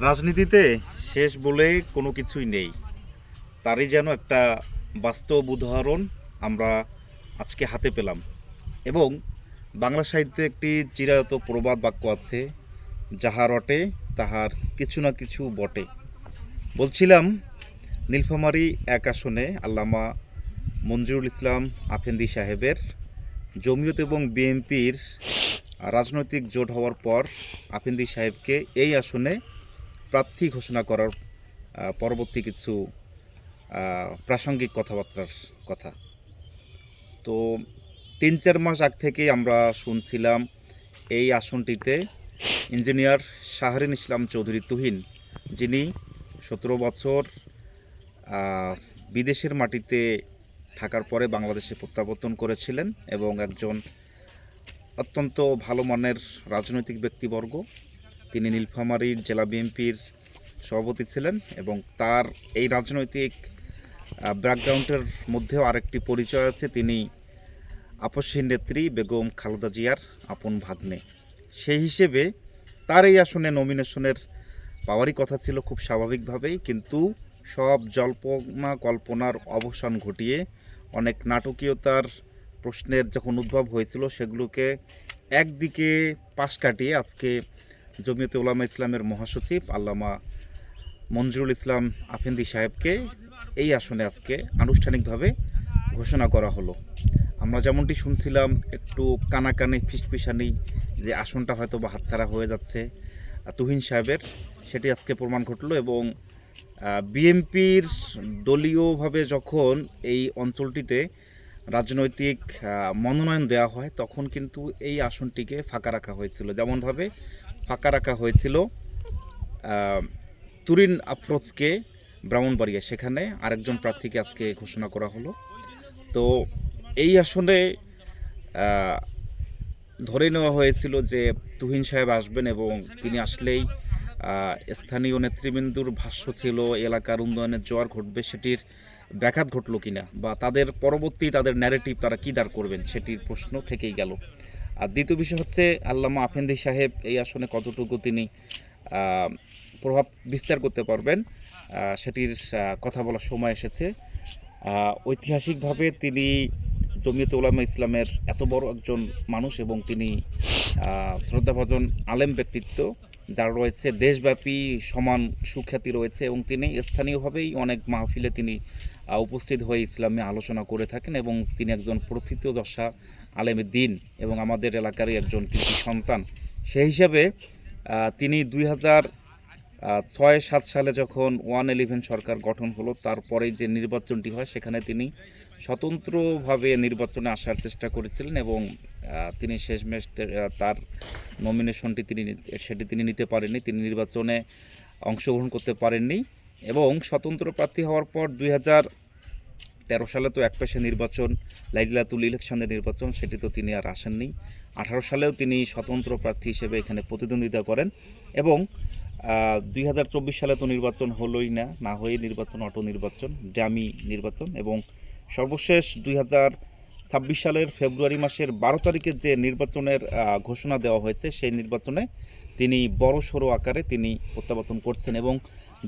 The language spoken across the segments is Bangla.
রাজনীতিতে শেষ বলে কোনো কিছুই নেই। তারই যেন একটা বাস্তব উদাহরণ আমরা আজকে হাতে পেলাম। এবং বাংলা সাহিত্যে একটি চিরায়ত প্রবাদ বাক্য আছে, যাহা রটে, তাহার কিছু না কিছু বটে। বলছিলাম, নীলফামারী এক আসনে আল্লামা মঞ্জুরুল ইসলাম আফেন্দি সাহেবের জমিয়ত এবং বিএনপির রাজনৈতিক জোট হওয়ার পর আফেন্দি সাহেবকে এই আসনে প্রার্থী ঘোষণা করার পরবর্তী কিছু প্রাসঙ্গিক কথাবার্তার কথা। তো তিন চার মাস আগ থেকেই আমরা শুনছিলাম এই আসনটিতে ইঞ্জিনিয়ার শাহরিন ইসলাম চৌধুরী তুহিন, যিনি সতেরো বছর বিদেশের মাটিতে থাকার পরে বাংলাদেশে প্রত্যাবর্তন করেছিলেন এবং একজন অত্যন্ত ভালো মানের রাজনৈতিক ব্যক্তিবর্গ। তিনি নীলফামারী জেলা বিএনপির সভাপতি ছিলেন এবং তার এই রাজনৈতিক ব্যাকগ্রাউন্ডের মধ্যেও আরেকটি পরিচয় আছে। তিনি আপসহীন নেত্রী বেগম খালেদা জিয়ার আপন ভাগ্নে। সেই হিসেবে তার এই আসনে নমিনেশনের পাওয়ারই কথা ছিল খুব স্বাভাবিকভাবেই, কিন্তু সব জল্পনা, কল্পনার অবসান ঘটিয়ে অনেক নাটকীয়তার প্রশ্নের যখন উদ্ভব হয়েছিল, সেগুলোকে একদিকে পাশ কাটিয়ে আজকে জমিয়তে উলামা ইসলামের মহাসচিব আল্লামা মঞ্জুরুল ইসলাম আফেন্দি সাহেবকে এই আসনে আজকে আনুষ্ঠানিকভাবে ঘোষণা করা হলো। আমরা যেমনটি শুনছিলাম, একটু কানাকানি, ফিসফিসানি যে আসনটা হয়তো বা হাতছাড়া হয়ে যাচ্ছে তুহিন সাহেবের, সেটি আজকে প্রমাণ ঘটলো এবং বিএনপির দলীয়ভাবে যখন এই অঞ্চলটিতে রাজনৈতিক মনোনয়ন দেওয়া হয়, তখন কিন্তু এই আসনটিকে ফাঁকা রাখা হয়েছিল। যেমনভাবে ফাঁকা রাখা হয়েছিল তুরিন আফরোজকে ব্রাহ্মণবাড়িয়া, সেখানে আরেকজন প্রার্থীকে আজকে ঘোষণা করা হলো। তো এই আসনে ধরে নেওয়া হয়েছিল যে তুহিন সাহেব আসবেন এবং তিনি আসলেই স্থানীয় নেতৃবৃন্দুর ভাষ্য ছিল, এলাকার উন্নয়নের জোয়ার ঘটবে, সেটির ব্যাঘাত ঘটলো কিনা বা তাদের পরবর্তী তাদের ন্যারেটিভ তারা কী দাঁড় করবেন, সেটির প্রশ্ন থেকেই গেল। আর দ্বিতীয় বিষয় হচ্ছে আল্লামা আফেন্দি সাহেব এই আসনে কতটুকু তিনি প্রভাব বিস্তার করতে পারবেন সেটির কথা বলার সময় এসেছে। ঐতিহাসিকভাবে তিনি জমিয়ত উলামা ইসলামের এত বড় একজন মানুষ এবং তিনি শ্রদ্ধাভাজন আলেম ব্যক্তিত্ব। যার রয়েছে, দেশব্যাপী সমান সুখ্যাতি রয়েছে এবং তিনি স্থানীয়ভাবেই অনেক মাহফিলে তিনি উপস্থিত হয়ে ইসলামে আলোচনা করে থাকেন এবং তিনি একজন প্রথিতযশা আলেমের দিন এবং আমাদের এলাকারই একজন কৃষি সন্তান। সেই হিসাবে তিনি দুই হাজার ছয়, সাত সালে যখন ওয়ান ইলেভেন সরকার গঠন হলো তারপরে যে নির্বাচনটি হয়, সেখানে তিনি স্বতন্ত্রভাবে নির্বাচনে আসার চেষ্টা করেছিলেন এবং তিনি শেষমেশ তার নমিনেশনটি তিনি সেটি তিনি নিতে পারেননি। তিনি নির্বাচনে অংশগ্রহণ করতে পারেননি এবং স্বতন্ত্র প্রার্থী হওয়ার পর দুই তেরো সালে তো একপেশে নির্বাচন, লাইলাতুল ইলেকশনের নির্বাচন সেটি তো তিনি আর আসেননি। আঠারো সালেও তিনি স্বতন্ত্র প্রার্থী হিসেবে এখানে প্রতিদ্বন্দ্বিতা করেন এবং দুই হাজার চব্বিশ সালে তো নির্বাচন হলোই না না হয়ে নির্বাচন অটো নির্বাচন ডামি নির্বাচন এবং সর্বশেষ দুই ছাব্বিশ সালের ফেব্রুয়ারি মাসের বারো তারিখে যে নির্বাচনের ঘোষণা দেওয়া হয়েছে, সেই নির্বাচনে তিনি বড় সড়ো আকারে তিনি প্রত্যাবর্তন করছেন এবং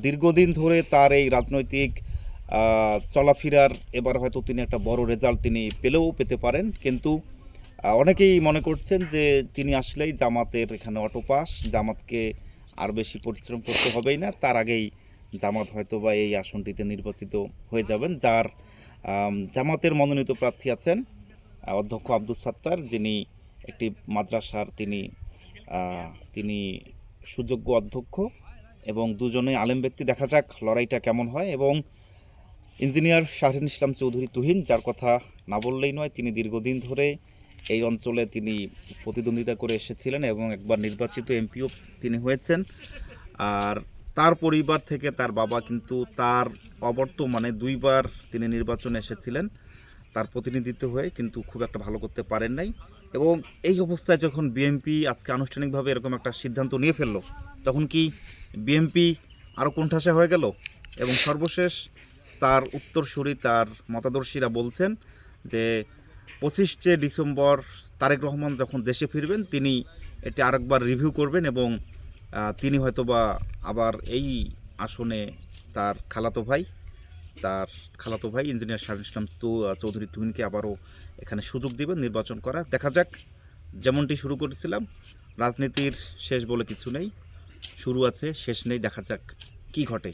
দীর্ঘদিন ধরে তার এই রাজনৈতিক চলাফেরার এবার হয়তো তিনি একটা বড় রেজাল্ট তিনি পেলেও পেতে পারেন। কিন্তু অনেকেই মনে করছেন যে তিনি আসলেই জামাতের এখানে অটোপাস, জামাতকে আর বেশি পরিশ্রম করতে হবেই না। তার আগেই জামাত হয়তো বা এই আসনটিতে নির্বাচিত হয়ে যাবেন, যার জামাতের মনোনীত প্রার্থী আছেন অধ্যক্ষ আব্দুল সাত্তার, যিনি একটি মাদ্রাসার তিনি তিনি সুযোগ্য অধ্যক্ষ এবং দুজনেই আলেম ব্যক্তি। দেখা যাক লড়াইটা কেমন হয় এবং ইঞ্জিনিয়ার শাহরিন ইসলাম চৌধুরী তুহিন, যার কথা না বললেই নয়, তিনি দীর্ঘদিন ধরে এই অঞ্চলে তিনি প্রতিদ্বন্দ্বিতা করে এসেছিলেন এবং একবার নির্বাচিত এমপিও তিনি হয়েছেন। আর তার পরিবার থেকে তার বাবা কিন্তু তার অবর্তমানে দুইবার তিনি নির্বাচনে এসেছিলেন। তার প্রতিনিধিত্ব হয়ে কিন্তু খুব একটা ভালো করতে পারেন নাই এবং এই অবস্থায় যখন বিএনপি আজকে আনুষ্ঠানিকভাবে এরকম একটা সিদ্ধান্ত নিয়ে ফেলল, তখন কি বিএনপি আরও কোণঠাসা হয়ে গেল? এবং সর্বশেষ তার উত্তরসূরি তার মতাদর্শীরা বলছেন যে, পঁচিশে ডিসেম্বর তারেক রহমান যখন দেশে ফিরবেন, তিনি এটি আরেকবার রিভিউ করবেন এবং তিনি হয়তোবা আবার এই আসনে তার খালাতো ভাই, তার খালাতো ভাই, ইঞ্জিনিয়ার শাহ ইসলাম তু চৌধুরী তুহিনকে আবারও এখানে সুযোগ দিবেন নির্বাচন করার। দেখা যাক, যেমনটি শুরু করেছিলাম, রাজনীতির শেষ বলে কিছু নেই, শুরু আছে, শেষ নেই, দেখা যাক কি ঘটে।